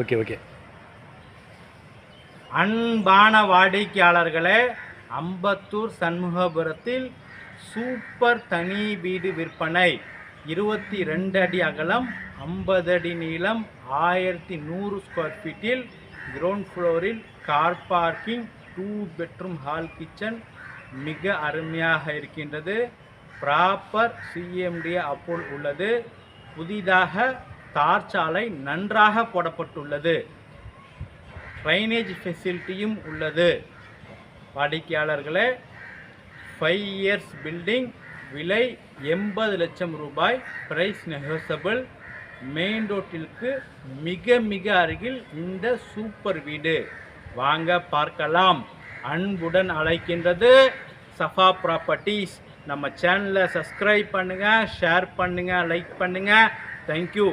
Okay okay. அன்பான வாடிக்கையாளர்களே Ambattur சண்முகபுரத்தில் super தனி வீடு விற்பனை. இருபத்தி ரெண்டு அடி அகலம் ஐம்பது அடி நீளம் ஆயிரத்தி நூறு ஸ்கொயர் ஃபீட்டில் கிரவுண்ட் ஃப்ளோரில் car parking two bedroom hall kitchen மிக அருமையாக இருக்கின்றது. ப்ராப்பர் சிஎம்டி அப்போல் உள்ளது. புதிதாக தார் சாலை நன்றாக போடப்பட்டுள்ளது. ட்ரைனேஜ் ஃபெசிலிட்டியும் உள்ளது. வாடிக்கையாளர்களே ஃபைவ் இயர்ஸ் பில்டிங் விலை எண்பது லட்சம் ரூபாய். ப்ரைஸ் நெகோசபிள் மெயின் ரோட்டிற்கு மிக மிக அருகில் இந்த சூப்பர் வீடு. வாங்க பார்க்கலாம். அன்புடன் அழைக்கின்றது சஃபா ப்ராப்பர்ட்டிஸ் நம்ம சேனலை சப்ஸ்கிரைப் பண்ணுங்கள் ஷேர் பண்ணுங்கள் லைக் பண்ணுங்கள் தேங்க்யூ